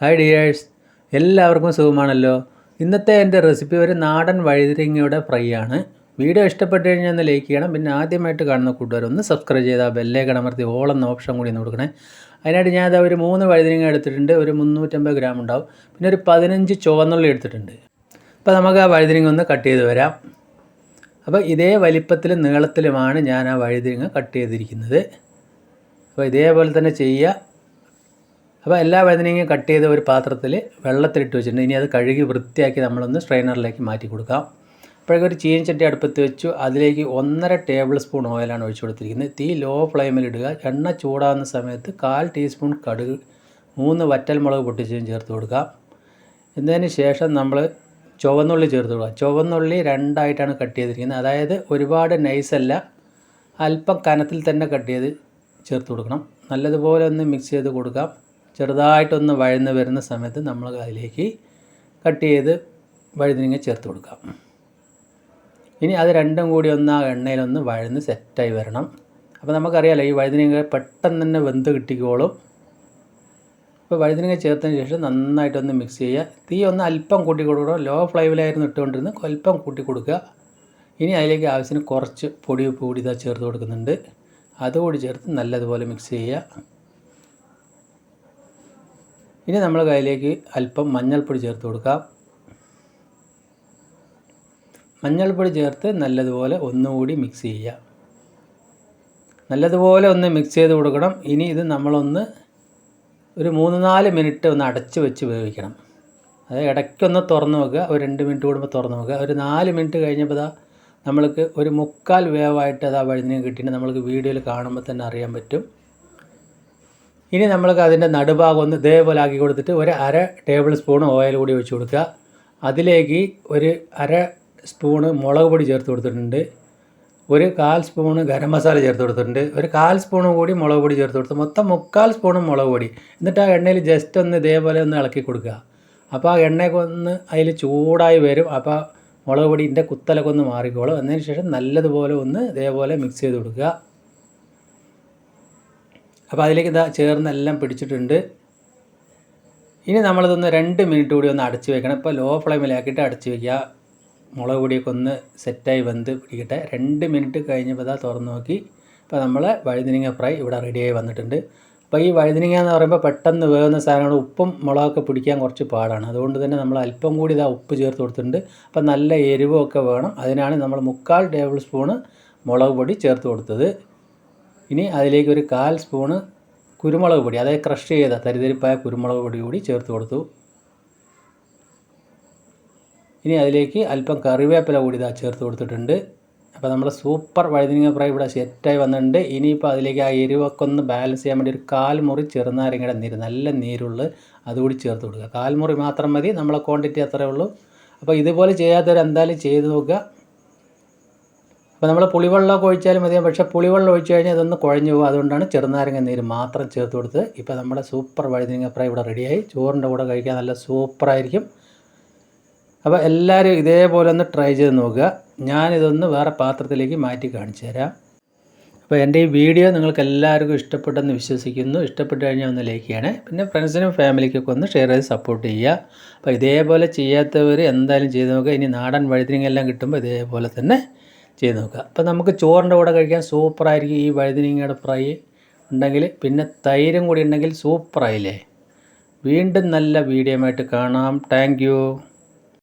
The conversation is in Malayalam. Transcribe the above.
ഹായ് ഡിയേഴ്സ് എല്ലാവർക്കും സുഖമാണല്ലോ. ഇന്നത്തെ എന്റെ റെസിപ്പി ഒരു നാടൻ വഴുതിരിങ്ങയുടെ ഫ്രൈ ആണ്. വീഡിയോ ഇഷ്ടപ്പെട്ട് കഴിഞ്ഞാൽ ഒന്ന് ലൈക്ക് ചെയ്യണം. പിന്നെ ആദ്യമായിട്ട് കാണുന്ന കൂട്ടുകാർ ഒന്ന് സബ്സ്ക്രൈബ് ചെയ്താൽ ബെല്ലേക്കൺ അമർത്തി ഓൾ എന്ന ഓപ്ഷൻ കൂടി ഒന്ന് കൊടുക്കണേ. അതിനായിട്ട് ഞാനത് ഒരു മൂന്ന് വഴുതിരിങ്ങ എടുത്തിട്ടുണ്ട്. ഒരു മുന്നൂറ്റമ്പത് ഗ്രാം ഉണ്ടാവും. പിന്നെ ഒരു പതിനഞ്ച് ചുവന്നുള്ളി എടുത്തിട്ടുണ്ട്. അപ്പോൾ നമുക്ക് ആ വഴുതിരിങ്ങ ഒന്ന് കട്ട് ചെയ്ത് വരാം. അപ്പോൾ ഇതേ വലിപ്പത്തിലും നീളത്തിലുമാണ് ഞാൻ ആ വഴുതിരിങ്ങ കട്ട് ചെയ്തിരിക്കുന്നത്. അപ്പോൾ ഇതേപോലെ തന്നെ ചെയ്യുക അപ്പോൾ എല്ലാ വേദനയും കട്ട് ചെയ്ത ഒരു പാത്രത്തിൽ വെള്ളത്തിലിട്ട് വെച്ചിട്ടുണ്ട്. ഇനി അത് കഴുകി വൃത്തിയാക്കി നമ്മളൊന്ന് സ്ട്രെയിനറിലേക്ക് മാറ്റി കൊടുക്കാം. അപ്പോഴേക്കും ഒരു ചീനച്ചട്ടി അടുപ്പത്ത് വെച്ചു. അതിലേക്ക് ഒന്നര ടേബിൾ സ്പൂൺ ഓയിലാണ് ഒഴിച്ചു കൊടുത്തിരിക്കുന്നത്. തീ ലോ ഫ്ലെയിമിൽ ഇടുക. എണ്ണ ചൂടാകുന്ന സമയത്ത് കാൽ ടീസ്പൂൺ കടുക് മൂന്ന് വറ്റൽ മുളക് പൊട്ടിച്ചതും ചേർത്ത് കൊടുക്കുക എന്നതിന് ശേഷം നമ്മൾ ചുവന്നുള്ളി ചേർത്ത് കൊടുക്കുക. ചുവന്നുള്ളി രണ്ടായിട്ടാണ് കട്ട് ചെയ്തിരിക്കുന്നത്. അതായത് ഒരുപാട് നൈസല്ല അല്പം കനത്തിൽ തന്നെ കട്ട് ചെയ്ത് ചേർത്ത് കൊടുക്കണം. നല്ലതുപോലെ ഒന്ന് മിക്സ് ചെയ്ത് കൊടുക്കാം. ചെറുതായിട്ടൊന്ന് വഴന്ന് വരുന്ന സമയത്ത് നമ്മൾ അതിലേക്ക് കട്ട് ചെയ്ത് വഴുതിനിങ്ങ ചേർത്ത് കൊടുക്കാം. ഇനി അത് രണ്ടും കൂടി ഒന്ന് ആ എണ്ണയിലൊന്ന് വഴന്ന് സെറ്റായി വരണം. അപ്പോൾ നമുക്കറിയാലോ ഈ വഴുതിനിങ്ങ പെട്ടെന്ന് തന്നെ വെന്ത് കിട്ടിക്കോളും. അപ്പോൾ വഴുതിനിങ്ങ ചേർത്തതിന് ശേഷം നന്നായിട്ടൊന്ന് മിക്സ് ചെയ്യുക. തീ ഒന്ന് അല്പം കൂട്ടി കൊടുക്കണം. ലോ ഫ്ലെയിമിലായിരുന്നു ഇട്ടുകൊണ്ടിരുന്ന് അല്പം കൂട്ടി കൊടുക്കുക. ഇനി അതിലേക്ക് ആവശ്യത്തിന് കുറച്ച് പൊടി കൂടി ഇതാ ചേർത്ത് കൊടുക്കുന്നുണ്ട്. അതുകൂടി ചേർത്ത് നല്ലതുപോലെ മിക്സ് ചെയ്യുക. ഇനി നമ്മൾ കയ്യിലേക്ക് അല്പം മഞ്ഞൾപ്പൊടി ചേർത്ത് കൊടുക്കാം. മഞ്ഞൾപ്പൊടി ചേർത്ത് നല്ലതുപോലെ ഒന്നുകൂടി മിക്സ് ചെയ്യുക. നല്ലതുപോലെ ഒന്ന് മിക്സ് ചെയ്ത് കൊടുക്കണം. ഇനി ഇത് നമ്മളൊന്ന് ഒരു മൂന്ന് നാല് മിനിറ്റ് ഒന്ന് അടച്ച് വെച്ച് വേവിക്കണം. അത് ഇടയ്ക്കൊന്ന് തുറന്ന് വെക്കുക. ഒരു രണ്ട് മിനിറ്റ് കൂടുമ്പോൾ തുറന്ന് വെക്കുക. ഒരു നാല് മിനിറ്റ് കഴിഞ്ഞപ്പോൾ ഇതാ നമ്മൾക്ക് ഒരു മുക്കാൽ വേവായിട്ട് അത് ആ വഴുതിനെ കിട്ടിയിട്ട് നമ്മൾക്ക് വീഡിയോയിൽ കാണുമ്പോൾ തന്നെ അറിയാൻ പറ്റും. ഇനി നമ്മൾക്ക് അതിന്റെ നടുഭാഗം ഒന്ന് ഇതേപോലെ ആക്കി കൊടുത്തിട്ട് ഒരു അര ടേബിൾ സ്പൂൺ ഓയിൽ കൂടി ഒഴിച്ച് കൊടുക്കുക. അതിലേക്ക് ഒരു അര സ്പൂണ് മുളക് പൊടി ചേർത്ത് കൊടുത്തിട്ടുണ്ട്. ഒരു കാൽ സ്പൂണ് ഗരം മസാല ചേർത്ത് കൊടുത്തിട്ടുണ്ട്. ഒരു കാൽ സ്പൂണും കൂടി മുളക് പൊടി ചേർത്ത് കൊടുത്ത് മൊത്തം മുക്കാൽ സ്പൂണും മുളക് പൊടി. എന്നിട്ട് ആ എണ്ണയിൽ ജസ്റ്റ് ഒന്ന് ഇതേപോലെ ഒന്ന് ഇളക്കി കൊടുക്കുക. അപ്പോൾ ആ എണ്ണയൊക്കെ ഒന്ന് അതിൽ ചൂടായി വരും. അപ്പോൾ മുളക് പൊടിന്റെ കുത്തലൊക്കെ ഒന്ന് മാറിക്കോളും. അതിന് ശേഷം നല്ലതുപോലെ ഒന്ന് ഇതേപോലെ മിക്സ് ചെയ്ത് കൊടുക്കുക. അപ്പോൾ അതിലേക്ക് ഇതാ ചേർന്ന് എല്ലാം പിടിച്ചിട്ടുണ്ട്. ഇനി നമ്മളിതൊന്ന് രണ്ട് മിനിറ്റ് കൂടി ഒന്ന് അടച്ച് വെക്കണം. ഇപ്പോൾ ലോ ഫ്ലെയിമിലാക്കിയിട്ട് അടച്ച് വയ്ക്കുക മുളക് പൊടിയൊക്കെ ഒന്ന് സെറ്റായി വെന്ത് പിടിക്കട്ടെ. രണ്ട് മിനിറ്റ് കഴിഞ്ഞപ്പോൾ ഇതാ തുറന്ന് നോക്കി. ഇപ്പോൾ നമ്മൾ വഴുതിനിങ്ങ ഫ്രൈ ഇവിടെ റെഡിയായി വന്നിട്ടുണ്ട്. അപ്പോൾ ഈ വഴുതിനിങ്ങ എന്ന് പറയുമ്പോൾ പെട്ടെന്ന് വേകുന്ന സാധനങ്ങൾ ഉപ്പും മുളകൊക്കെ പിടിക്കാൻ കുറച്ച് പാടാണ്. അതുകൊണ്ട് തന്നെ നമ്മൾ അല്പം കൂടി ഇതാ ഉപ്പ് ചേർത്ത് കൊടുത്തിട്ടുണ്ട്. അപ്പോൾ നല്ല എരിവൊക്കെ വേണം. അതിനാണ് നമ്മൾ മുക്കാൽ ടേബിൾ സ്പൂണ് മുളക് പൊടി ചേർത്ത് കൊടുത്തത്. ഇനി അതിലേക്ക് ഒരു കാൽ സ്പൂണ് കുരുമുളക് പൊടി അതായത് ക്രഷ് ചെയ്ത തരിതരിപ്പായ കുരുമുളക് പൊടി കൂടി ചേർത്ത് കൊടുത്തു. ഇനി അതിലേക്ക് അല്പം കറിവേപ്പില കൂടി ഇതാ ചേർത്ത് കൊടുത്തിട്ടുണ്ട്. അപ്പോൾ നമ്മുടെ സൂപ്പർ വഴുതിനിങ്ങ ഫ്രൈ ഇവിടെ സെറ്റായി വന്നിട്ടുണ്ട്. ഇനിയിപ്പോൾ അതിലേക്ക് ആ എരിവൊക്കെ ഒന്ന് ബാലൻസ് ചെയ്യാൻ വേണ്ടി ഒരു കാൽമുറി ചെറുനാരങ്ങയുടെ നീര് നല്ല നീരുള്ള അതുകൂടി ചേർത്ത് കൊടുക്കുക. കാൽമുറി മാത്രം മതി നമ്മളെ ക്വാണ്ടിറ്റി അത്രേ ഉള്ളൂ. അപ്പോൾ ഇതുപോലെ ചെയ്യാത്തവർ എന്തായാലും ചെയ്ത് നോക്കുക. അപ്പോൾ നമ്മൾ പുളിവെള്ളമൊക്കെ ഒഴിച്ചാലും മതിയാവും പക്ഷേ പുളിവെള്ളം ഒഴിച്ച് കഴിഞ്ഞാൽ ഇതൊന്ന് കുഴഞ്ഞു പോകും. അതുകൊണ്ടാണ് ചെറുനാരങ്ങ നീര് മാത്രം ചേർത്ത് കൊടുത്ത് ഇപ്പോൾ നമ്മുടെ സൂപ്പർ വഴുതിനിങ്ങ ഫ്രൈ ഇവിടെ റെഡിയായി ചോറിന്റെ കൂടെ കഴിക്കാൻ നല്ല സൂപ്പറായിരിക്കും അപ്പോൾ എല്ലാവരും ഇതേപോലെ ഒന്ന് ട്രൈ ചെയ്ത് നോക്കുക. ഞാനിതൊന്ന് വേറെ പാത്രത്തിലേക്ക് മാറ്റി കാണിച്ചു തരാം. അപ്പോൾ എന്റെ ഈ വീഡിയോ നിങ്ങൾക്ക് എല്ലാവർക്കും ഇഷ്ടപ്പെട്ടെന്ന് വിശ്വസിക്കുന്നു. ഇഷ്ടപ്പെട്ട് കഴിഞ്ഞാൽ ഒന്ന് ലൈക്ക് ചെയ്യണേ. പിന്നെ ഫ്രണ്ട്സിനും ഫാമിലിക്കൊക്കെ ഒന്ന് ഷെയർ ചെയ്ത് സപ്പോർട്ട് ചെയ്യുക. അപ്പോൾ ഇതേപോലെ ചെയ്യാത്തവർ എന്തായാലും ചെയ്ത് നോക്കുക. ഇനി നാടൻ വഴുതിരിങ്ങെല്ലാം കിട്ടുമ്പോൾ ഇതേപോലെ തന്നെ ചെയ്ത് നോക്കുക. അപ്പോൾ നമുക്ക് ചോറിന്റെ കൂടെ കഴിക്കാൻ സൂപ്പറായിരിക്കും ഈ വഴുതിനങ്ങയുടെ ഫ്രൈ ഉണ്ടെങ്കിൽ. പിന്നെ തൈരും കൂടി ഉണ്ടെങ്കിൽ സൂപ്പറായില്ലേ. വീണ്ടും നല്ല വീഡിയോ ആയിട്ട് കാണാം. താങ്ക്